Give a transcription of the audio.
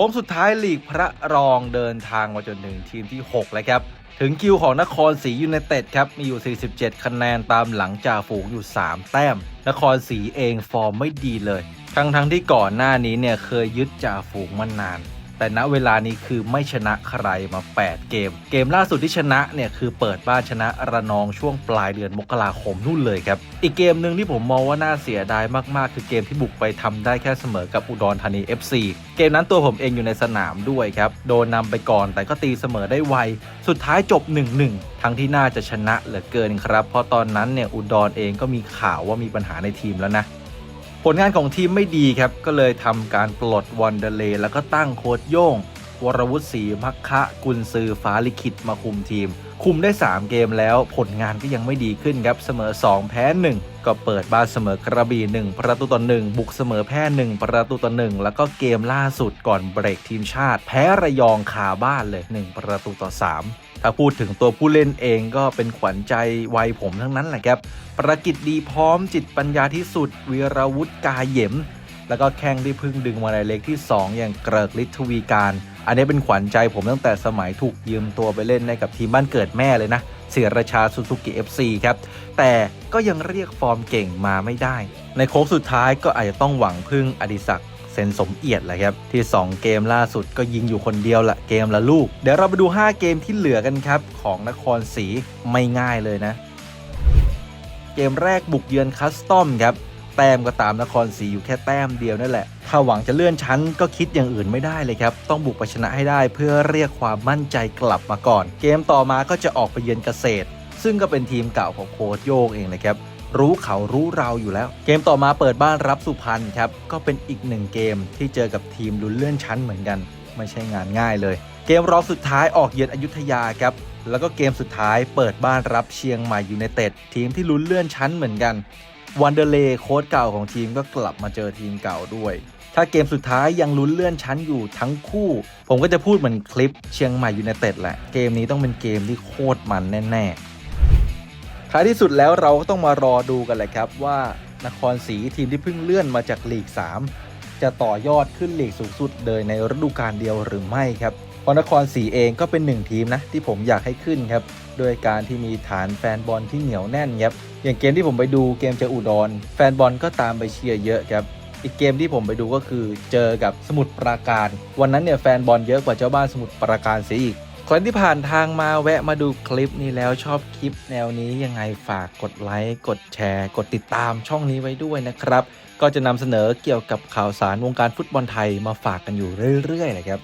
ค้งสุดท้ายลีกพระรองเดินทางมาจนถึงทีมที่ 6 แล้วครับ ถึงคิวของนครศรียูไนเต็ดครับ มีอยู่ 47 คะแนนตามหลังจ่าฝูงอยู่ 3 แต้ม นครศรีเองฟอร์มไม่ดีเลย ทั้งทั้งที่ก่อนหน้านี้เนี่ยเคยยึดจ่าฝูงมานาน แต่ณเวลานี้คือไม่ชนะใครมา 8 เกม เกมล่าสุดที่ชนะเนี่ยคือเปิดบ้านชนะระนองช่วงปลายเดือนมกราคมนู่นเลยครับ อีกเกมหนึ่งที่ผมมองว่าน่าเสียดายมากๆ คือเกมที่บุกไปทำได้แค่เสมอกับอุดรธานี FC เกมนั้นตัวผมเองอยู่ในสนามด้วยครับโดนนำไปก่อนแต่ก็ตีเสมอได้ไว สุดท้ายจบ 1-1 ทั้งที่น่าจะชนะเหลือเกินครับ เพราะตอนนั้นเนี่ยอุดรเองก็มีข่าวว่ามีปัญหาในทีมแล้วนะ ผลงานของทีมไม่ดีครับ ก็เลยทำการปลดวอนเดเลแล้วก็ตั้งโค้ชโย่ง วรวุฒิศรีมัคคะกุลซือฟ้าลิขิตมาคุมทีม คุมได้ 3 เกมแล้วผลงานก็ยังไม่ดีขึ้นครับ เสมอ 2 แพ้ 1 ก็เปิดบ้านเสมอกระบี่ 1 ประตูต่อ1บุกเสมอแพ้ 1 ประตูต่อ1แล้วก็เกมล่าสุดก่อนเบรกทีมชาติ แพ้ระยองคาบ้านเลย 1 ประตูต่อ 3 ถ้าพูดถึงตัวผู้เล่นเองก็เป็นขวัญใจวัยผมทั้งนั้นแหละครับ ประกิจดีพร้อมจิตปัญญาที่สุดวีรวุฒิกาเหยม แล้วก็แข้งที่พึ่งดึงมาในเล็กที่ 2 อย่างเกริกฤทธิ์ทวีการ อันนี้เป็นขวัญใจผมตั้งแต่สมัยถูกยืมตัวไปเล่นในกับทีมบ้านเกิดแม่เลยนะเสียราชาซูซูกิ FC ครับ แต่ก็ยังเรียกฟอร์มเก่งมาไม่ได้ ในโค้งสุดท้ายก็อาจจะต้องหวังพึ่งอดิศักดิ์ ซนสมเอียดแหละครับ ที่ 2 เกมล่าสุดก็ยิงอยู่คนเดียวละเกมละลูก เดี๋ยวเราไปดู 5 เกมที่เหลือกันครับ ของนครศรีไม่ง่ายเลยนะ เกมแรกบุกเยือนคัสตอมครับแต้มก็ตามนครศรีอยู่แค่แต้มเดียวนั่นแหละ ถ้าหวังจะเลื่อนชั้นก็คิดอย่างอื่นไม่ได้เลยครับ ต้องบุกไปชนะให้ได้เพื่อเรียกความมั่นใจกลับมาก่อน เกมต่อมาก็จะออกไปเยือนเกษตร ซึ่งก็เป็นทีมเก่าของโค้ชโยงเองนะครับ รู้เขารู้เราอยู่แล้ว เกมต่อมาเปิดบ้านรับสุพรรณครับ ก็เป็นอีกหนึ่งเกมที่เจอกับทีมลุ้นเลื่อนชั้นเหมือนกัน ไม่ใช่งานง่ายเลย เกมรองสุดท้ายออกเยือนอยุธยาครับแล้วก็เกมสุดท้ายเปิดบ้านรับเชียงใหม่ยูไนเต็ดทีมที่ลุ้นเลื่อนชั้นเหมือนกันวันเดเลย์โค้ชเก่าของทีมก็กลับมาเจอทีมเก่าด้วย ถ้าเกมสุดท้ายยังลุ้นเลื่อนชั้นอยู่ทั้งคู่ ผมก็จะพูดเหมือนคลิปเชียงใหม่ยูไนเต็ดแหละ เกมนี้ต้องเป็นเกมที่โคตรมันแน่ ๆ ท้ายที่สุดแล้วเราก็ต้องมารอดูกันเลยครับว่านครศรีทีมที่เพิ่งเลื่อนมาจากลีก 3 จะต่อยอดขึ้นลีกสูงสุดเลยในฤดูกาลเดียวหรือไม่ครับเพราะนครศรีเองก็เป็นหนึ่งทีมนะที่ผมอยากให้ขึ้นครับด้วยการที่มีฐานแฟนบอลที่เหนียวแน่นครับอย่างเกมที่ผมไปดูเกมเจออุดร แฟนบอลก็ตามไปเชียร์เยอะครับอีกเกมที่ผมไปดูก็คือเจอกับสมุทรปราการ วันนั้นเนี่ยแฟนบอลเยอะกว่าเจ้าบ้านสมุทรปราการเสียอีก คนที่ผ่านทางมาแวะมาดูคลิปนี้แล้วชอบคลิปแนวนี้ยังไงฝากกดไลค์ กดแชร์ กดติดตามช่องนี้ไว้ด้วยนะครับ ก็จะนำเสนอเกี่ยวกับข่าวสารวงการฟุตบอลไทยมาฝากกันอยู่เรื่อยๆเลยครับ